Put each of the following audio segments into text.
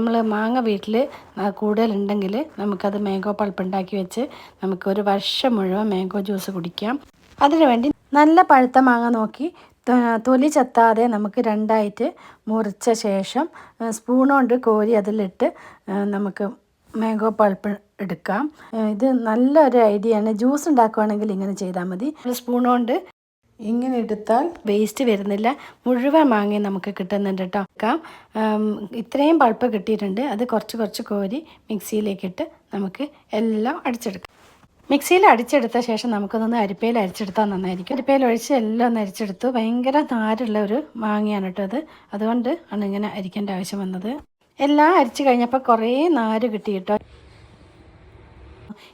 നമ്മൾ മാങ്ങ വീട്ടിൽ കൂടുതലുണ്ടെങ്കിൽ നമുക്കത് മാംഗോ പൾപ്പ് ഉണ്ടാക്കി വെച്ച് നമുക്ക് ഒരു വർഷം മുഴുവൻ മാംഗോ ജ്യൂസ് കുടിക്കാം. അതിനുവേണ്ടി നല്ല പഴുത്ത മാങ്ങ നോക്കി തൊലി ചത്താതെ നമുക്ക് രണ്ടായിട്ട് മുറിച്ച ശേഷം സ്പൂൺ കൊണ്ട് കോരി അതിലിട്ട് നമുക്ക് മാംഗോ പൾപ്പ് എടുക്കാം. ഇത് നല്ലൊരു ഐഡിയ ആണ്. ജ്യൂസ് ഉണ്ടാക്കുവാണെങ്കിൽ ഇങ്ങനെ ചെയ്താൽ മതി. സ്പൂൺ കൊണ്ട് ഇങ്ങനെ എടുത്താൽ വേസ്റ്റ് വരുന്നില്ല. മുഴുവൻ മാങ്ങയും നമുക്ക് കിട്ടുന്നുണ്ട് കേട്ടോ. ഇത്രയും പൾപ്പ് കിട്ടിയിട്ടുണ്ട്. അത് കുറച്ച് കുറച്ച് കോരി മിക്സിയിലേക്കിട്ട് നമുക്ക് എല്ലാം അടിച്ചെടുക്കാം. മിക്സിയിൽ അടിച്ചെടുത്ത ശേഷം നമുക്കൊന്ന് അരിപ്പയിൽ അരിച്ചെടുത്താൽ നന്നായിരിക്കും. അരിപ്പയിൽ ഒഴിച്ച് എല്ലാം ഒന്ന് അരിച്ചെടുത്തു. ഭയങ്കര നാരുള്ള ഒരു മാങ്ങയാണ് കേട്ടോ അത്. അതുകൊണ്ട് ആണ് ഇങ്ങനെ അരിക്കേണ്ട ആവശ്യം വന്നത്. എല്ലാം അരിച്ചു കഴിഞ്ഞപ്പോൾ കുറേ നാര് കിട്ടി കേട്ടോ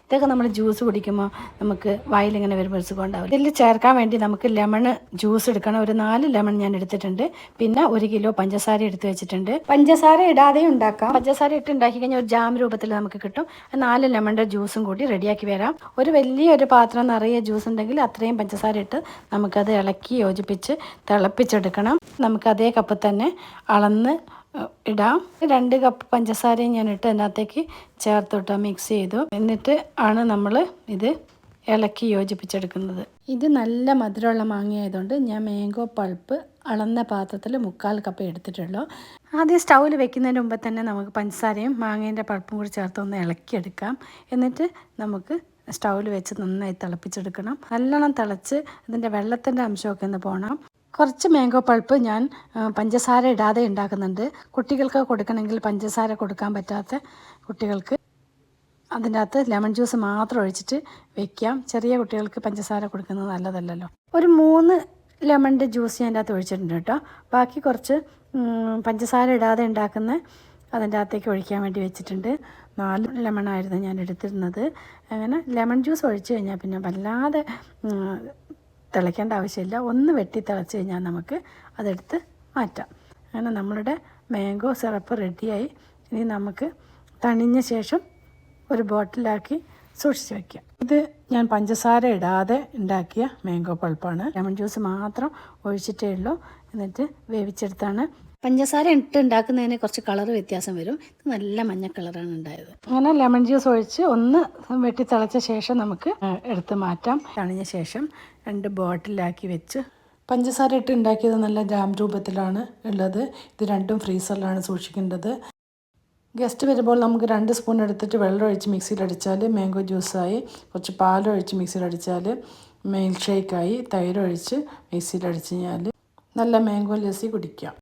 ഇതൊക്കെ നമ്മൾ ജ്യൂസ് കുടിക്കുമ്പോൾ നമുക്ക് വായിലിങ്ങനെ വരുമ്പോൾ സുഖം ഉണ്ടാവും ഇതിൽ ചേർക്കാൻ വേണ്ടി നമുക്ക് ലെമൺ ജ്യൂസ് എടുക്കണം. ഒരു നാല് ലെമൺ ഞാൻ എടുത്തിട്ടുണ്ട്. പിന്നെ ഒരു കിലോ പഞ്ചസാര എടുത്ത് വെച്ചിട്ടുണ്ട്. പഞ്ചസാര ഇടാതെ ഉണ്ടാക്കാം. പഞ്ചസാര ഇട്ട് ഉണ്ടാക്കി കഴിഞ്ഞാൽ ഒരു ജാം രൂപത്തിൽ നമുക്ക് കിട്ടും. നാല് ലെമണിന്റെ ജ്യൂസും കൂടി റെഡിയാക്കി വരാം. ഒരു വലിയൊരു പാത്രം നിറയെ ജ്യൂസ് ഉണ്ടെങ്കിൽ അത്രയും പഞ്ചസാര ഇട്ട് നമുക്കത് ഇളക്കി യോജിപ്പിച്ച് തിളപ്പിച്ചെടുക്കണം. നമുക്ക് അതേ കപ്പ് തന്നെ അളന്ന് ഇടാം. രണ്ട് കപ്പ് പഞ്ചസാരയും ഞാൻ ഇട്ട് അതിനകത്തേക്ക് ചേർത്തിട്ട് മിക്സ് ചെയ്തു. എന്നിട്ട് ആണ് നമ്മൾ ഇത് ഇളക്കി യോജിപ്പിച്ചെടുക്കുന്നത്. ഇത് നല്ല മധുരമുള്ള മാങ്ങയായതുകൊണ്ട് ഞാൻ മാംഗോ പൾപ്പ് അളന്ന പാത്രത്തിൽ മുക്കാൽ കപ്പ് എടുത്തിട്ടുള്ളൂ. ആദ്യം സ്റ്റൗവിൽ വെക്കുന്നതിന് മുമ്പ് തന്നെ നമുക്ക് പഞ്ചസാരയും മാങ്ങേന്റെ പൾപ്പും കൂടി ചേർത്ത് ഒന്ന് ഇളക്കിയെടുക്കാം. എന്നിട്ട് നമുക്ക് സ്റ്റൗവിൽ വെച്ച് നന്നായി തിളപ്പിച്ചെടുക്കണം. നല്ലോണം തിളച്ച് ഇതിന്റെ വെള്ളത്തിന്റെ അംശമൊക്കെ ഒന്ന് പോകണം കുറച്ച് മാംഗോ പൾപ്പ് ഞാൻ പഞ്ചസാര ഇടാതെ ഉണ്ടാക്കുന്നുണ്ട്. കുട്ടികൾക്ക് കൊടുക്കണമെങ്കിൽ പഞ്ചസാര കൊടുക്കാൻ പറ്റാത്ത കുട്ടികൾക്ക് അതിന്റെ അകത്ത് ലെമൺ ജ്യൂസ് മാത്രം ഒഴിച്ചിട്ട് വെക്കാം. ചെറിയ കുട്ടികൾക്ക് പഞ്ചസാര കൊടുക്കുന്നത് നല്ലതല്ലല്ലോ. ഒരു മൂന്ന് ലെമണിന്റെ ജ്യൂസ് ഞാൻ അതിന്റെ അകത്ത് ഒഴിച്ചിട്ടുണ്ട് കേട്ടോ. ബാക്കി കുറച്ച് പഞ്ചസാര ഇടാതെ ഉണ്ടാക്കുന്ന അതിന്റെ അകത്തേക്ക് ഒഴിക്കാൻ വേണ്ടി വെച്ചിട്ടുണ്ട്. നാല് ലെമണായിരുന്നു ഞാൻ എടുത്തിരുന്നത്. അങ്ങനെ ലെമൺ ജ്യൂസ് ഒഴിച്ച് കഴിഞ്ഞാൽ പിന്നെ വല്ലാതെ തിളയ്ക്കേണ്ട ആവശ്യമില്ല. ഒന്ന് വെട്ടി തിളച്ച് കഴിഞ്ഞാൽ നമുക്ക് അതെടുത്ത് മാറ്റാം. അങ്ങനെ നമ്മളുടെ മാംഗോ സിറപ്പ് റെഡിയായി. ഇനി നമുക്ക് തണിഞ്ഞ ശേഷം ഒരു ബോട്ടിലാക്കി സൂക്ഷിച്ച് വയ്ക്കാം ഇത് ഞാൻ പഞ്ചസാര ഇടാതെ ഉണ്ടാക്കിയ മാംഗോ പൾപ്പാണ്. ലെമൺ ജ്യൂസ് മാത്രം ഒഴിച്ചിട്ടേ ഉള്ളൂ. എന്നിട്ട് വേവിച്ചെടുത്താണ് പഞ്ചസാര ഇട്ട് ഉണ്ടാക്കുന്നതിന് കുറച്ച് കളർ വ്യത്യാസം വരും. ഇത് നല്ല മഞ്ഞ കളറാണ് ഉണ്ടായത്. അങ്ങനെ ലെമൺ ജ്യൂസ് ഒഴിച്ച് ഒന്ന് വെട്ടി തിളച്ച ശേഷം നമുക്ക് എടുത്ത് മാറ്റാം. തണിഞ്ഞ ശേഷം രണ്ട് ബോട്ടിലാക്കി വെച്ച് പഞ്ചസാര ഇട്ട് ഉണ്ടാക്കിയത് നല്ല ജാം രൂപത്തിലാണ് ഉള്ളത്. ഇത് രണ്ടും ഫ്രീസറിലാണ് സൂക്ഷിക്കേണ്ടത്. ഗസ്റ്റ് വരുമ്പോൾ നമുക്ക് രണ്ട് സ്പൂൺ എടുത്തിട്ട് വെള്ളം ഒഴിച്ച് മിക്സിയിൽ അടിച്ചാൽ മാംഗോ ജ്യൂസായി കുറച്ച് പാലൊഴിച്ച് മിക്സിയിൽ അടിച്ചാൽ മിൽക്ക് ഷേക്കായി തൈരൊഴിച്ച് മിക്സിയിൽ അടിച്ച് കഴിഞ്ഞാൽ നല്ല മാംഗോ ലസ്സി കുടിക്കാം.